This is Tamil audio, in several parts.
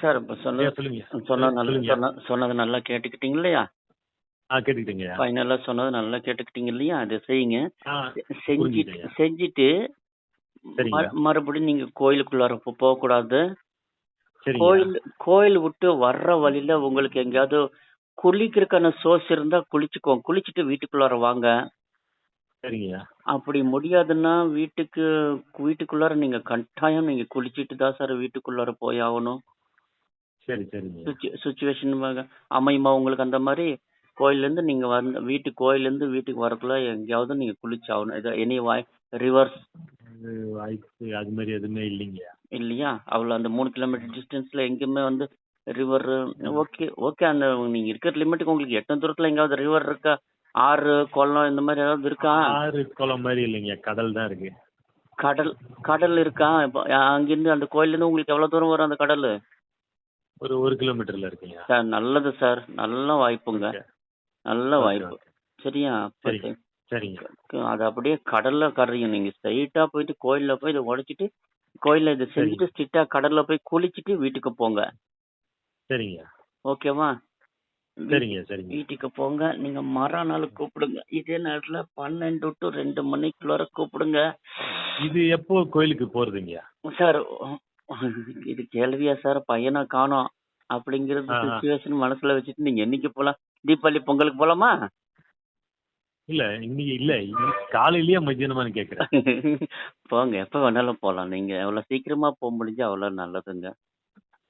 சார் இப்போ சொன்னது சொல்லுங்க சொன்னது நல்லா சொன்ன சொன்னது நல்லா கேட்டுக்கிட்டீங்க இல்லையா ஆ கேட்டுக்கிட்டீங்கய்யா ஃபைனலாக சொன்னது நல்லா கேட்டுக்கிட்டீங்க இல்லையா அதை செய்யுங்க செஞ்சுட்டு. செஞ்சுட்டு மறுபடியும் நீங்க கோயிலுக்குள்ளார போ- போகக்கூடாது. சரிங்க கோயில் கோயில் விட்டு வர்ற வழியில உங்களுக்கு எங்கேயாவது குளிக்கிறதுக்கான சோர்ஸ் இருந்தா குளிச்சுக்கோங்க குளிச்சுட்டு வீட்டுக்குள்ளார வாங்க. அப்படி முடியாதுன்னா வீட்டுக்கு வீட்டுக்குள்ளார நீங்க கட்டாயம் நீங்க குளிச்சிட்டு தான் சார் வீட்டுக்குள்ளார போய் ஆகணும். சரி சரிங்க. சுச்சுவேஷன் அமையுமா உங்களுக்கு அந்த மாதிரி கோயில்ல இருந்து நீங்க வந்து வீட்டு கோயில்ல இருந்து வீட்டுக்கு வரக்குள்ள எங்கேயாவது நீங்க குளிச்சாகணும். இது எனி வாய் ரிவர்ஸ் அது வாய்ப்பு அது மாதிரி எதுவுமே இல்லைங்கய்யா இல்லையா? அவ்வளோ அந்த மூணு கிலோமீட்டர் டிஸ்டன்ஸ்ல எங்கேயுமே வந்து ரிவர் ஓகே ஓகே அந்த நீங்க இருக்கிற லிமிட்டுக்கு உங்களுக்கு எத்தனை தூரத்துல எங்கேயாவது ரிவர் இருக்கா? ஆறு குளம் இந்த மாதிரி ஏதாவது இருக்கா? ஆறு குளம் மாதிரி இல்லைங்க. கடல் தான் இருக்கு. கடல் கடல் இருக்கா? இப்போ அங்கிருந்து அந்த கோயில்ல இருந்து உங்களுக்கு எவ்வளவு தூரம் வரும் அந்த கடல்? ஒரு ஒரு கிலோமீட்டர்ல இருக்குங்க. சார் நல்லது சார். நல்ல வாய்ப்புங்க. நல்ல வாய்ப்பு. சரியா? சரிங்க. அது அப்படியே கடல்ல கரையும் நீங்க ஸ்ட்ரைட்டா போயிட்டு கோயில்ல போய் இதை உடைச்சிட்டு கோயில்ல இதை செஞ்சுட்டு ஸ்ட்ரிக்டா கடல்ல போய் குளிச்சுட்டு வீட்டுக்கு போங்க. சரிங்க. ஓகேவா? சரிங்க சரிங்க. வீட்டுக்கு போங்க. நீங்க மறுநாள் கூப்பிடுங்க. இதே நேரத்துல பன்னெண்டு டு ரெண்டு மணிக்குள்ளார கூப்பிடுங்க. இது எப்போ கோயிலுக்கு போறதுங்கய்யா சார் இது கேள்வியா சார் பையனை காணோம் அப்படிங்கறது ஆஹா. சுச்சுவேஷன் மனசுல வச்சுட்டு நீங்க என்னைக்கு போலாம்? தீபாவளி பொங்கலுக்கு போலாமா? இல்ல இன்னைக்கு இல்ல. இன்னைக்கு காலையிலயே மத்தியானமான்னு கேக்குறேன். போங்க எப்ப வேணாலும் போலாம். நீங்க எவ்வளவு சீக்கிரமா போக முடிஞ்சா அவ்வளவு நல்லதுங்க.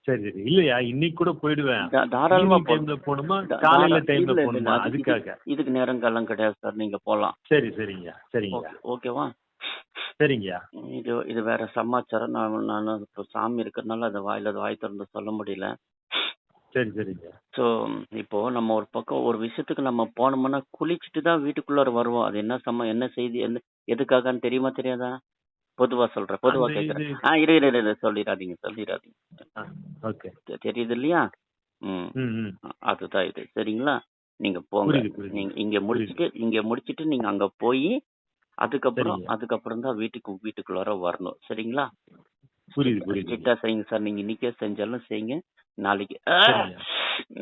சரி சரி. இல்லையா? இன்னைக்கு கூட போயிடுவேன். தா- தாராளமா ஈவினிங் போ- டைம்ல போகணுமா? தா- காலையில தாரா- டைம்ல இல்ல, இல்ல, போகணுமா? அது- அதுக்காக. இதுக்கு நேரம் காலம் கிடையாது சார் நீங்க போலாம். சரி சரிங்க. சரிங்க. ஓகே- ஓகேவா? சரிங்கய்யா இது இது வேற சமாச்சாரம். நான் நான் இப்போ சாமி இருக்கிறதுனால அதை வாயில அதை வாய் திறந்து சொல்ல முடியல. சரி சரிங்க. ஸோ இப்போ நம்ம ஒரு பக்கம் ஒரு விஷயத்துக்கு நம்ம போனோம்னா குளிச்சுட்டு தான் வீட்டுக்குள்ளார வருவோம். அது என்ன சம என்ன செய்தி என்ன எதுக்காகன்னு தெரியுமா தெரியாதா? பொதுவா சொல்றேன் பொதுவா அந்த கேட்கறேன். ஆ இரு இரு இரு, சொல்லிடாதீங்க சொல்லிடாதீங்க. ஓகே. தெரியுது இல்லையா? ம். அதுதான் இது. சரிங்களா? நீங்க போங்க. நீங்க இங்க முடிச்சிட்டு இங்க முடிச்சிட்டு நீங்க அங்க போய் அதுக்கப்புறம். அதுக்கப்புறம் தான் வீட்டுக்கு வீட்டுக்குள்ளார வரணும். சரிங்களா? புரியுது புரியுது ஸ்ட்ரிக்டா செய்யுங்க சார் நீங்க இன்னைக்கே செஞ்சாலும் செய்யுங்க. நாளைக்கு.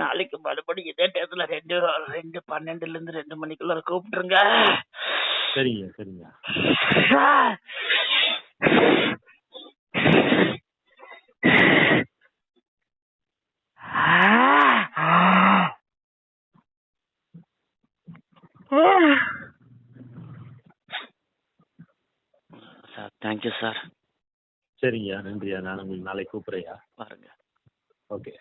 நாளைக்கு மறுபடியும் இதே டயத்துல ரெண்டு ரெண்டு பன்னெண்டுல இருந்து ரெண்டு மணிக்குள்ள கூப்பிட்டுருங்க. சரிங்க சரிங்க. சார் தேங்க்யூ சார் சரிங்கய்யா. நன்றியா நான் உங்களுக்கு நாளைக்கு கூப்பிடுறேயா பாருங்க ஓகே